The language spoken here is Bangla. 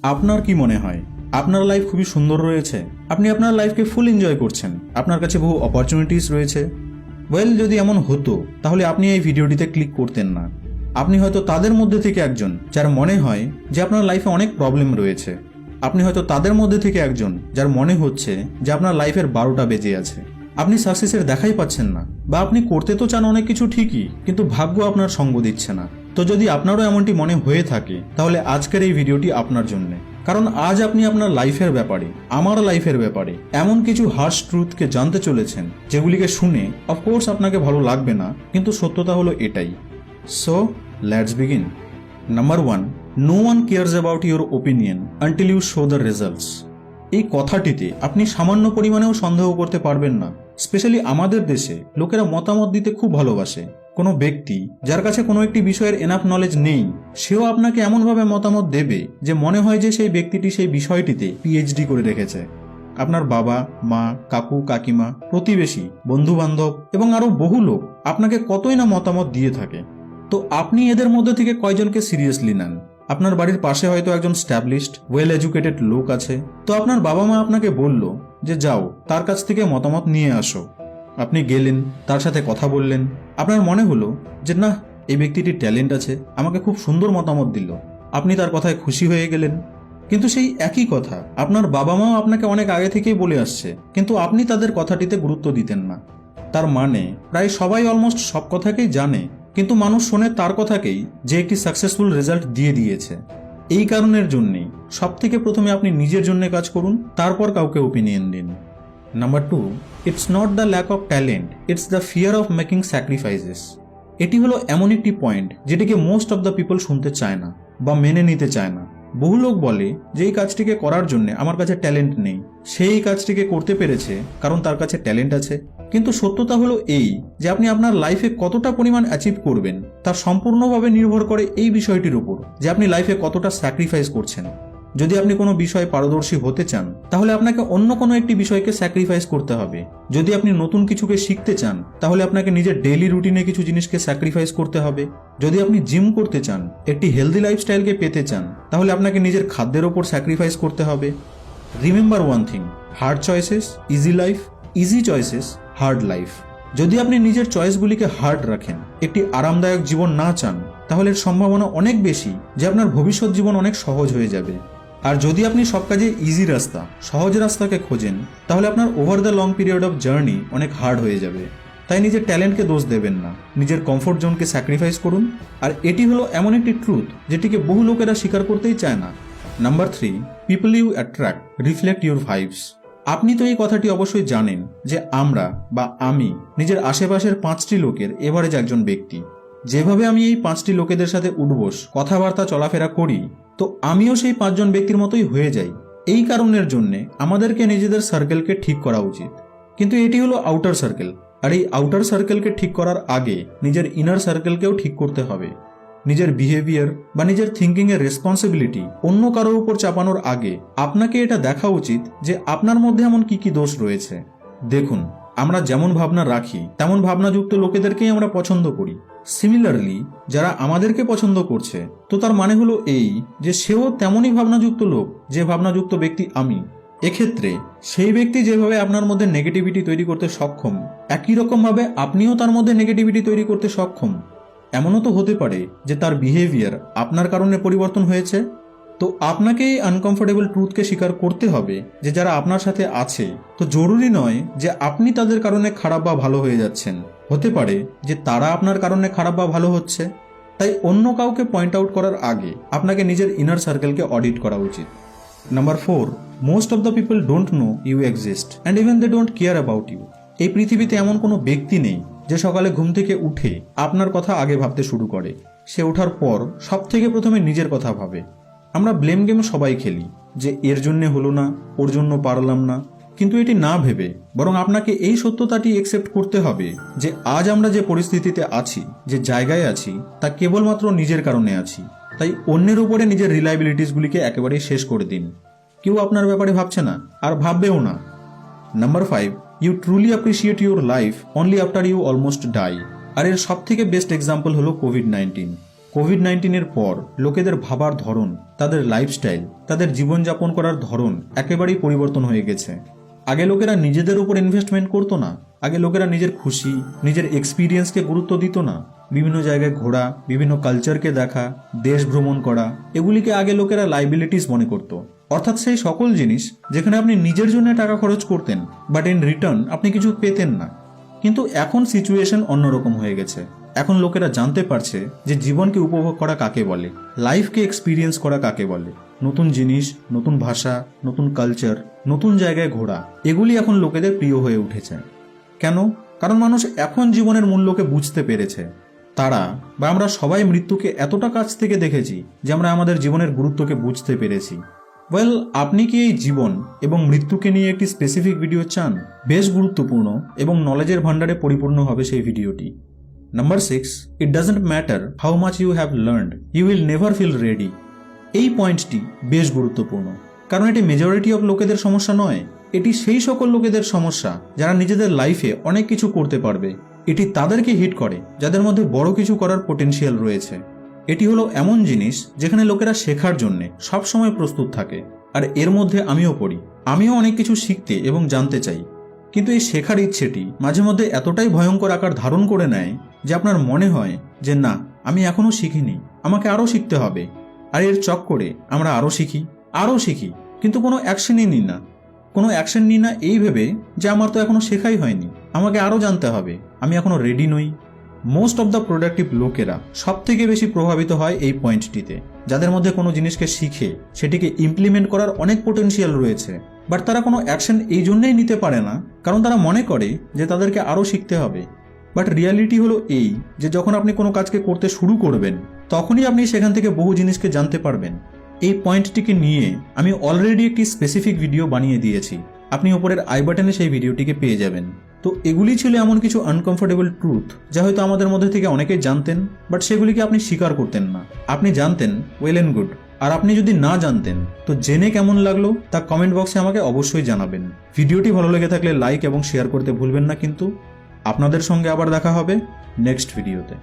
আপনার কি মনে হয়? আপনার লাইফ খুবই সুন্দর রয়েছে। আপনি আপনার লাইফকে ফুল এনজয় করছেন। আপনার কাছে বহু অপরচুনিটিস রয়েছে। ওয়েল যদি এমন হতো, তাহলে আপনি এই ভিডিওটিতে ক্লিক করতেন না। আপনি হয়তো তাদের মধ্যে থেকে একজন, যার মনে হয় যে আপনার লাইফে অনেক প্রবলেম রয়েছে। আপনি হয়তো তাদের মধ্যে থেকে একজন, যার মনে হচ্ছে যে আপনার লাইফের বারোটা বেজে আছে। আপনি সাকসেসের দেখাই পাচ্ছেন না। বা আপনি করতে তো চান অনেক কিছু ঠিকই, কিন্তু ভাগ্য আপনার সঙ্গ দিচ্ছে না। তো যদি আপনারও এমনটি মনে হয়ে থাকে, তাহলে আজকের এই ভিডিওটি আপনার জন্য। কারণ আজ আপনি আপনার লাইফের ব্যাপারে, আমার লাইফের ব্যাপারে, এমন কিছু হার্শ ট্রুথকে জানতে চলেছেন, যেগুলিকে শুনে অফকোর্স আপনাকে ভালো লাগবে না, কিন্তু সত্যতা হলো এটাই। So let's begin number one no one cares about your opinion until you show the results এই কথাটিতে আপনি সামান্য পরিমাণেও সন্দেহ করতে পারবেন না স্পেশালি আমাদের দেশে লোকেরা মতামত দিতে খুব ভালোবাসে। কোনো ব্যক্তি যার কাছে কোনো একটি বিষয়ের এনাফ নলেজ নেই, সেও আপনাকে এমনভাবে মতামত দেবে যে মনে হয় যে সেই ব্যক্তিটি সেই বিষয়টিতে পিএইচডি করে রেখেছে। আপনার বাবা, মা, কাকু, কাকিমা, প্রতিবেশী বন্ধু বান্ধব এবং আরও বহু লোক আপনাকে কতই না মতামত দিয়ে থাকে। তো আপনি এদের মধ্যে থেকে কয়জনকে সিরিয়াসলি নেন? আপনার বাড়ির পাশে হয়তো একজন স্ট্যাবলিশড ওয়েল এডুকেটেড লোক আছে। তো আপনার বাবা মা আপনাকে বলল যে, যাও, তার কাছ থেকে মতামত নিয়ে আসো। আপনি গেলেন, তার সাথে কথা বললেন। আপনার মনে হলো যে না এই ব্যক্তিটির ট্যালেন্ট আছে, আমাকে খুব সুন্দর মতামত দিল। আপনি তার কথায় খুশি হয়ে গেলেন। কিন্তু সেই একই কথা আপনার বাবা মাও আপনাকে অনেক আগে থেকেই বলে আসছে, কিন্তু আপনি তাদের কথাটিতে গুরুত্ব দিতেন না। তার মানে প্রায় সবাই অলমোস্ট সব কথাকেই জানে, কিন্তু মানুষ শোনে তার কথাকেই যে একটি সাকসেসফুল রেজাল্ট দিয়ে দিয়েছে। এই কারণের জন্যেই সব থেকে প্রথমে আপনি নিজের জন্য কাজ করুন, তারপর কাউকে ওপিনিয়ন দিন। Number two it's not the lack of talent it's the fear of making sacrifices এটি হলো এমন একটি পয়েন্ট যেটিকে মোস্ট অফ দ্য পিপল শুনতে চায় না বা মেনে নিতে চায় না। বহু লোক বলে যে এই কাজটিকে করার জন্য আমার কাছে ট্যালেন্ট নেই। সেই কাজটিকে করতে পেরেছে কারণ তার কাছে ট্যালেন্ট আছে। কিন্তু সত্যতা হলো এই যে আপনি আপনার লাইফে কতটা পরিমাণ অ্যাচিভ করবেন, তা সম্পূর্ণভাবে নির্ভর করে এই বিষয়টির উপর যে আপনি লাইফে কতটা স্যাক্রিফাইস করছেন। যদি আপনি কোনো বিষয়ে পারদর্শী হতে চান, তাহলে আপনাকে অন্য কোনো একটি বিষয়কে স্যাক্রিফাইস করতে হবে। যদি আপনি নতুন কিছুকে শিখতে চান, তাহলে আপনাকে নিজের ডেইলি রুটিনে কিছু জিনিসকে স্যাক্রিফাইস করতে হবে। যদি আপনি জিম করতে চান, একটি হেলদি লাইফস্টাইলকে পেতে চান, তাহলে আপনাকে নিজের খাদ্যের ওপর স্যাক্রিফাইস করতে হবে। Remember one thing hard choices easy life easy choices hard life যদি আপনি নিজের চয়েসগুলিকে হার্ড রাখেন, একটি আরামদায়ক জীবন না চান, তাহলে এর সম্ভাবনা অনেক বেশি, যে আপনার ভবিষ্যৎ জীবন অনেক সহজ হয়ে যাবে। আর যদি আপনি সব কাজে ইজি রাস্তা, সহজ রাস্তাকে খোঁজেন, তাহলে আপনার over the long period of journey অনেক হার্ড হয়ে যাবে। তাই নিজের ট্যালেন্টকে দোষ দেবেন না। নিজের কমফোর্ট জোনকে স্যাক্রিফাইস করুন। আর এটি হলো এমন একটি ট্রুথ যেটিকে বহু লোকেরা স্বীকার করতেই চায় না। Number three people you attract reflect your vibes আপনি তো এই কথাটি অবশ্যই জানেন যে আমরা বা আমি নিজের আশেপাশের পাঁচটি লোকের এভারেজ একজন ব্যক্তি। যেভাবে আমি এই পাঁচটি লোকেদের সাথে উঠবোস, কথাবার্তা, চলাফেরা করি, তো আমিও সেই পাঁচজন ব্যক্তির মতোই হয়ে যাই। এই কারণের জন্যে আমাদেরকে নিজেদের সার্কেলকে ঠিক করা উচিত। কিন্তু এটি হলো আউটার সার্কেল আর এই আউটার সার্কেলকে ঠিক করার আগে নিজের ইনার সার্কেলকেও ঠিক করতে হবে। নিজের বিহেভিয়ার বা নিজের থিঙ্কিংয়ের রেসপন্সিবিলিটি অন্য কারোর উপর চাপানোর আগে আপনাকে এটা দেখা উচিত যে আপনার মধ্যে এমন কি কি দোষ রয়েছে। দেখুন আমরা যেমন ভাবনা রাখি, তেমন ভাবনাযুক্ত লোকেদেরকেই আমরা পছন্দ করি। সিমিলারলি যারা আমাদেরকে পছন্দ করছে, তো তার মানে হলো এই যে সেও তেমনই ভাবনাযুক্ত লোক, যে ভাবনাযুক্ত ব্যক্তি আমি। এক্ষেত্রে সেই ব্যক্তি যেভাবে আপনার মধ্যে নেগেটিভিটি তৈরি করতে সক্ষম, একই রকমভাবে আপনিও তার মধ্যে নেগেটিভিটি তৈরি করতে সক্ষম। এমনও তো হতে পারে যে তার বিহেভিয়ার আপনার কারণে পরিবর্তন হয়েছে। তো আপনাকে এই আনকমফোর্টেবল ট্রুথকে স্বীকার করতে হবে যে যারা আপনার সাথে আছে, তো জরুরি নয় যে আপনি তাদের কারণে খারাপ বা ভালো হয়ে যাচ্ছেন। হতে পারে যে তারা আপনার কারণে খারাপ বা ভালো হচ্ছে। তাই অন্য কাউকে পয়েন্ট আউট করার আগে আপনাকে নিজের ইনার সার্কেলকে অডিট করা উচিত। Number four most of the people don't know you exist and even they don't care about you এই পৃথিবীতে এমন কোনো ব্যক্তি নেই যে সকালে ঘুম থেকে উঠে আপনার কথা আগে ভাবতে শুরু করে। সে ওঠার পর সব থেকে প্রথমে নিজের কথা ভাবে। আমরা ব্লেম গেম সবাই খেলি যে এর জন্যে হলো না, ওর জন্য পারলাম না। কিন্তু এটি না ভেবে বরং আপনাকে এই সত্যতাটি একসেপ্ট করতে হবে যে আজ আমরা যে পরিস্থিতিতে আছি, যে জায়গায় আছি, তা কেবলমাত্র নিজের কারণে আছি। তাই অন্যের উপরে নিজের রিলায়েবিলিটিসগুলিকে একেবারেই শেষ করে দিন। কেউ আপনার ব্যাপারে ভাবছে না, আর ভাববেও না। Number five you truly appreciate your life only after you almost die আর এর সব থেকে বেস্ট এক্সাম্পল হলো কোভিড নাইন্টিন কোভিড নাইন্টিনের পর লোকেদের ভাবার ধরন, তাদের লাইফস্টাইল তাদের জীবনযাপন করার ধরন একেবারেই পরিবর্তন হয়ে গেছে। আগে লোকেরা নিজেদের উপর ইনভেস্টমেন্ট করতো না। আগে লোকেরা নিজের খুশি, নিজের এক্সপিরিয়েন্সকে গুরুত্ব দিত না। বিভিন্ন জায়গায় ঘোরা, বিভিন্ন কালচারকে দেখা, দেশ ভ্রমণ করা, এগুলিকে আগে লোকেরা লাইবিলিটিস মনে করত। অর্থাৎ সেই সকল জিনিস যেখানে আপনি নিজের জন্য টাকা খরচ করতেন বাট ইন রিটার্ন আপনি কিছু পেতেন না। কিন্তু এখন সিচুয়েশন অন্যরকম হয়ে গেছে। এখন লোকেরা জানতে পারছে যে জীবনকে উপভোগ করা কাকে বলে লাইফকে এক্সপিরিয়েন্স করা কাকে বলে, নতুন জিনিস, নতুন ভাষা, নতুন কালচার নতুন জায়গায় ঘোরা, এগুলি এখন লোকেদের প্রিয় হয়ে উঠেছে। কেন? কারণ মানুষ এখন জীবনের মূল্যকে বুঝতে পেরেছে। তারা বা আমরা সবাই মৃত্যুকে এতটা কাছ থেকে দেখেছি যে আমরা আমাদের জীবনের গুরুত্বকে বুঝতে পেরেছি। ওয়েল আপনি কি এই জীবন এবং মৃত্যুকে নিয়ে একটি স্পেসিফিক ভিডিও চান? বেশ গুরুত্বপূর্ণ এবং নলেজের ভাণ্ডারে পরিপূর্ণ হবে সেই ভিডিওটি number six it doesn't matter how much you have learned you will never feel ready এই পয়েন্টটি বেশ গুরুত্বপূর্ণ। কারণ এটি মেজরিটি অফ লোকেদের সমস্যা নয়। এটি সেই সকল লোকেদের সমস্যা যারা নিজেদের লাইফে অনেক কিছু করতে পারবে। এটি তাদেরকে হিট করে, যাদের মধ্যে বড় কিছু করার পোটেনশিয়াল রয়েছে। এটি হলো এমন জিনিস যেখানে লোকেরা শেখার জন্যে সবসময় প্রস্তুত থাকে। আর এর মধ্যে আমিও পড়ি। আমিও অনেক কিছু শিখতে এবং জানতে চাই। কিন্তু এই শেখার ইচ্ছেটি মাঝে মধ্যে এতটাই ভয়ঙ্কর আকার ধারণ করে নেয় যে আপনার মনে হয় যে, না, আমি এখনও শিখিনি, আমাকে আরও শিখতে হবে। আর এর চক্করে আমরা আরও শিখি আরও শিখি, কিন্তু কোনো অ্যাকশনই নিই না। কোনো অ্যাকশন নিই না এই ভেবে যে, আমার তো এখনও শেখাই হয়নি, আমাকে আরও জানতে হবে, আমি এখনও রেডি নই। মোস্ট অফ দ্য প্রোডাক্টিভ লোকেরা সব থেকে বেশি প্রভাবিত হয় এই পয়েন্টটিতে যাদের মধ্যে কোনো জিনিসকে শিখে সেটিকে ইমপ্লিমেন্ট করার অনেক পোটেনশিয়াল রয়েছে। বাট তারা কোনো অ্যাকশন এই জন্যেই নিতে পারে না, কারণ তারা মনে করে যে তাদেরকে আরও শিখতে হবে। বাট রিয়ালিটি হলো এই, যে যখন আপনি কোনো কাজকে করতে শুরু করবেন, তখনই আপনি সেখান থেকে বহু জিনিসকে জানতে পারবেন। এই পয়েন্টটিকে নিয়ে আমি অলরেডি একটি স্পেসিফিক ভিডিও বানিয়ে দিয়েছি। আপনি ওপরের আই বাটনে সেই ভিডিওটিকে পেয়ে যাবেন। তো এগুলি ছিল এমন কিছু আনকমফোর্টেবল ট্রুথ যা হয়তো আমাদের মধ্যে থেকে অনেকেই জানতেন বাট সেগুলিকে আপনি স্বীকার করতেন না। আপনি জানতেন ওয়েল অ্যান্ড গুড আর আপনি যদি না জানতেন, তো জেনে কেমন লাগল তা কমেন্ট বক্সে আমাকে অবশ্যই জানাবেন। ভিডিওটি ভালো লেগে থাকলে লাইক এবং শেয়ার করতে ভুলবেন না কিন্তু। আপনাদের সঙ্গে আবার দেখা হবে নেক্সট ভিডিওতে।